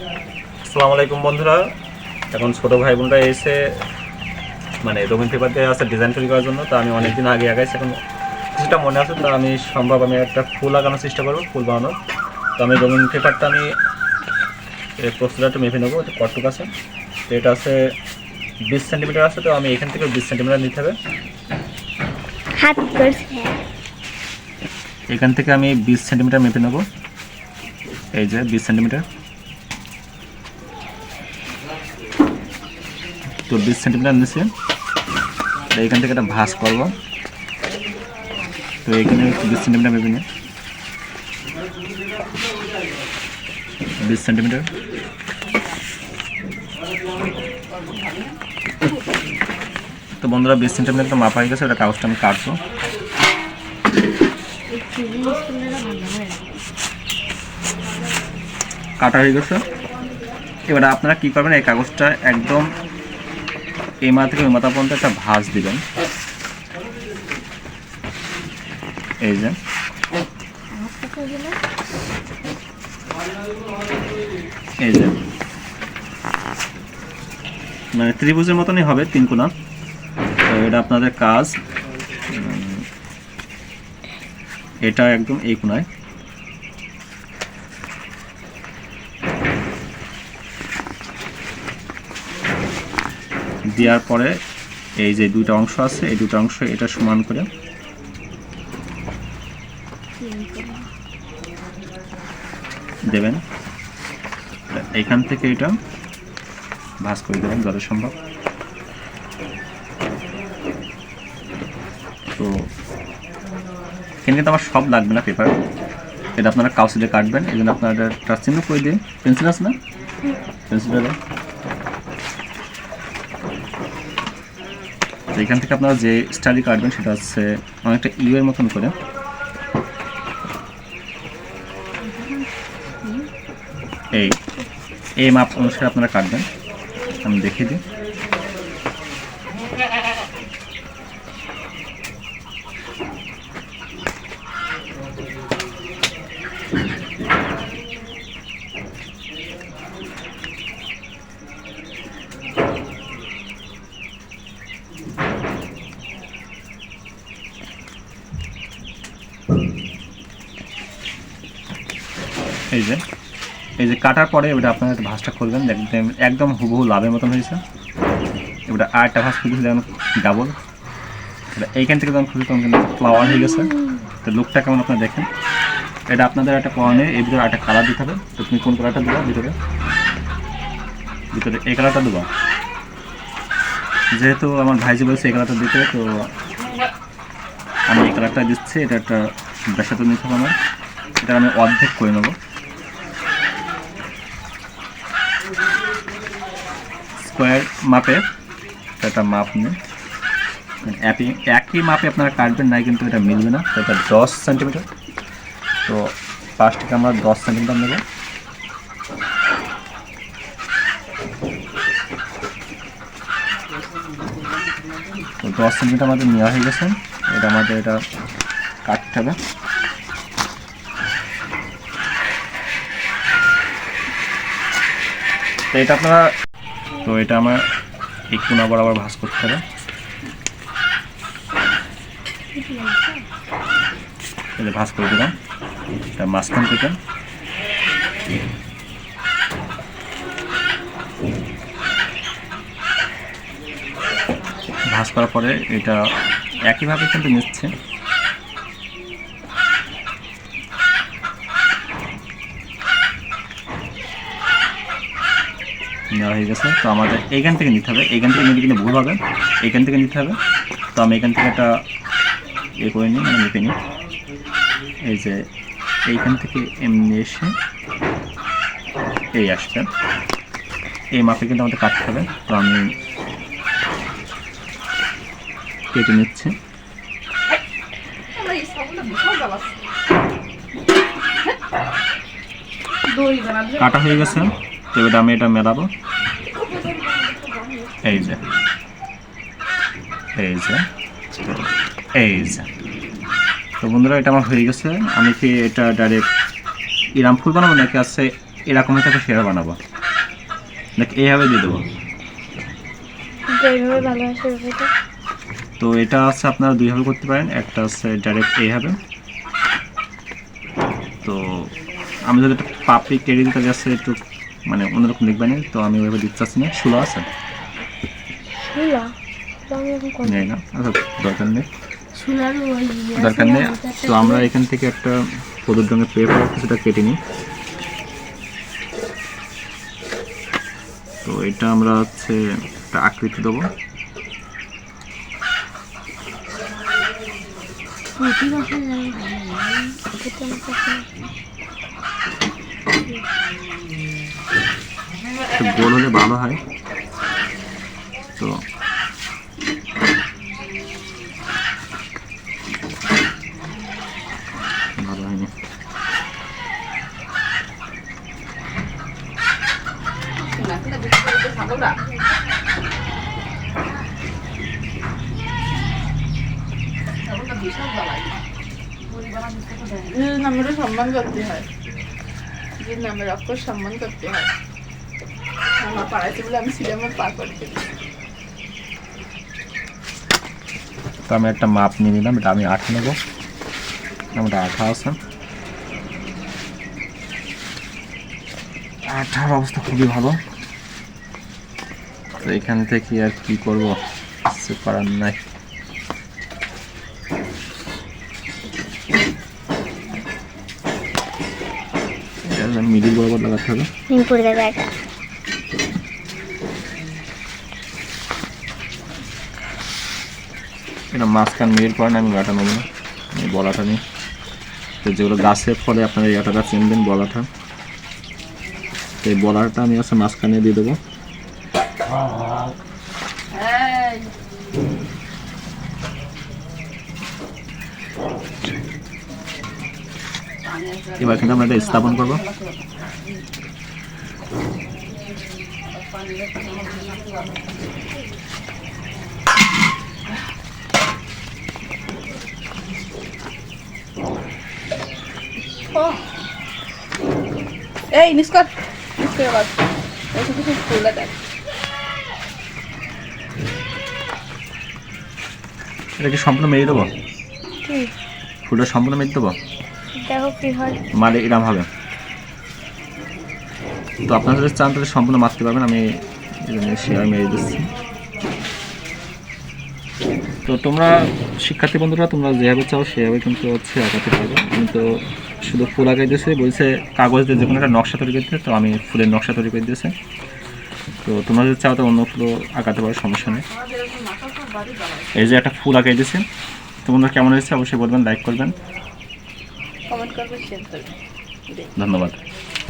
আসসালামু আলাইকুম বন্ধুরা। এখন ছোটো ভাই বোনরা এসে মানে রঙিন পেপার দিয়ে আছে ডিজাইন তৈরি করার জন্য তো আমি অনেকদিন আগে আগাইছি। এখন কিছুটা মনে আছে তো আমি সম্ভব আমি একটা ফুল লাগানোর চেষ্টা করব ফুল বানানোর। তো আমি রঙিন পেপারটা আমি প্রস্তুতটা একটু মেপে নেব এটা কটটুক আছে। তো এটা আছে বিশ সেন্টিমিটার আছে তো আমি এখান থেকে বিশ সেন্টিমিটার নিতে হবে। এখান থেকে আমি বিশ সেন্টিমিটার মেপে নেব। এই যে বিশ সেন্টিমিটার তো বিশ সেন্টিমিটার নিচ্ছে তো এখান থেকে একটা ভাঁজ করব। তো এখানে বিশ সেন্টিমিটার নিয়ে বিশ সেন্টিমিটার। তো বন্ধুরা, বিশ সেন্টিমিটার তো মাপা হয়ে গেছে ওটা কাগজটা আমি কাটবো। কাটা হয়ে গেছে। এবার আপনারা কি করবেন, এই কাগজটা একদম এই মাথা থেকে ওই মাথা পর্যন্ত একটা ভাঁজ দিবেন। এই যে। এই যে। মানে ত্রিভুজের মতনই হবে তিন কোনা। তো এটা আপনাদের কাজ। এটা একদম এই কোনায়। দেওয়ার পরে এই যে দুটো অংশ আছে এই দুটো অংশ এটা সমান করে দেবেন। এখান থেকে এটা ভাঁজ করে দেবেন যত সম্ভব। তো এখানে কিন্তু আমার সব লাগবে না পেপার। এটা আপনারা কাউসিলে কাটবেন এই জন্য আপনারা একটা চিহ্ন করে দিন। পেন্সিল আছে না? পেন্সিল এখান থেকে আপনারা যে স্টাডি কাটবেন সেটা হচ্ছে অনেকটা ইউ এর মতন করে। এই এই মাপ অনুসারে আপনারা কাটবেন। আমি দেখিয়ে দিই। এই যে এই যে কাটার পরে এবার আপনারা একটা ভাঁজটা করবেন দেখবেন একদম হুবহু লাভের মতন হয়েছে। এবার আর একটা ভাঁজ খুঁজেছে যেমন ডাবল। এইখান থেকে যখন খুঁজে তখন কিন্তু ফ্লাওয়ার হয়ে গেছে। তো লুকটা কেমন আপনারা দেখেন? এটা আপনাদের একটা পরনে এর ভিতরে একটা কালার দিতে হবে। তো তুমি কোন কালারটা দেবা ভিতরে? ভিতরে এই কালারটা দেবা। যেহেতু আমার ভাইজি বলছে এই কালারটা দিতে, তো আমি এই কালারটা দিচ্ছি। এটা একটা বেসাতে নিতে হবে আমার। এটা আমি অর্ধেক করে নেব। স্কোয়ার মাপে একটা মাপ নিন। একই একই মাপে আপনারা কাটবেন নাই কিন্তু এটা মিলবে না। এটা দশ সেন্টিমিটার। তো পাঁচ থেকে আমরা দশ সেন্টিমিটার নেব। তো দশ সেন্টিমিটার আমাদের নেওয়া হয়ে গেছে। এটা আমাদের এটা কাটতে হবে। তো এটা আপনারা তো এটা আমার এই কোনা বরাবর ভাঁজ করতে হবে। এটা ভাঁজ করে দিলাম। এটা মাঝখান থেকে। ভাঁজ করার পরে এটা একইভাবে কিন্তু নিচ্ছে। নেওয়া হয়ে গেছে। তো আমাদের এইখান থেকে নিতে হবে। এইখান থেকে নিতে কিন্তু ভুল হবে। এইখান থেকে নিতে হবে। তো আমি এখান থেকে একটা এ করে নিই মানে মেপে নিই। এই যে এইখান থেকে এমনি এসে এই আসছে এই মাপে কিন্তু আমাদের কাটতে হবে। তো আমি কেটে নিচ্ছি। কাটা হয়ে গেছে। তো এবার আমি এটা মেলাবো। এই যে। এই যে। এই যে। তো বন্ধুরা এটা আমার হয়ে গেছে। আমি কি এটা ডাইরেক্ট ইরাম ফুল বানাবো নাকি আছে এরকম একটা শেয়ার বানাবো? দেখ এইভাবে দিয়ে দেবো? তো এটা আছে আপনারা দুইভাবে করতে পারেন। একটা হচ্ছে ডাইরেক্ট এইভাবে। তো আমি যদি একটা পাপড়ি কেটে দিতে যাচ্ছে একটু মানে অন্যরকম দেখবেন তো আমি ওইভাবে দিতে চাচ্ছি না। শুলো আছে? নেই না আচ্ছা দরকার নেই। ইয়ে দরকার নেই। তো আমরা এখান থেকে একটা হলুদ রঙের পেপার কিছুটা কেটে নিই। তো এটা আমরা হচ্ছে একটা আকৃতি দেবো। পুঁটি বসে যায় এটা আমার কাছে একটু গোল হলে ভালো হয়। তো ভালো হয়নি। নামেরও সম্মান করতে হয়। নিজের নামের অক্ষর সম্মান করতে হয়। আমার পাড়াতে বলে আমি সিনেমা পার করতে তো আমি একটা মাপ নিয়ে নিলাম এটা আমি আঠা নেব। আমার আঠা আছে। আঠার অবস্থা খুবই ভালো। তো এখান থেকে আর কি করব? কিছু করার নাই। মিডিল বরাবর লাগাতে হবে। এটা মাঝখান মিডিল করেন আমি গাটা নেব না। আমি বলাটা নিই তো যেগুলো গাছের ফলে আপনারা এই আটাটা চিনবেন, বলাটা। তো এই বলাটা আমি আছে মাঝখানে দিয়ে দেবো। এবার কিন্তু আমরা এটা স্থাপন করব। এই নিষ্কর নিষ্কর আবার এসে কিছু ফুলে দেখ। এটা কি সম্পূর্ণ মেরে দেবো? ফুলটা সম্পূর্ণ মেরে দেবো? দেখো কি হয়। মারে এরম হবে। তো আপনারা যদি চান তাহলে সম্পূর্ণ মারতে পারবেন আমি শেয়ার মেরে দিচ্ছি। তো তোমরা শিক্ষার্থী বন্ধুরা তোমরা যেভাবে চাও সেভাবে কিন্তু হচ্ছে আঁকাতে পারবে। আমি তো শুধু ফুল আঁকাই দিয়েছে বলছে কাগজ দিয়ে যে কোনো একটা নকশা তৈরি করতে তো আমি ফুলের নকশা তৈরি করে দিয়েছে। তো তোমরা যদি চাও তো অন্য ফুলও আঁকাতে পারো সমস্যা নেই। এই যে একটা ফুল আঁকাই দিয়েছে তোমরা কেমন হয়েছে অবশ্যই বলবেন লাইক করবেন। কমেন্ট শেয়ার ধন্যবাদ।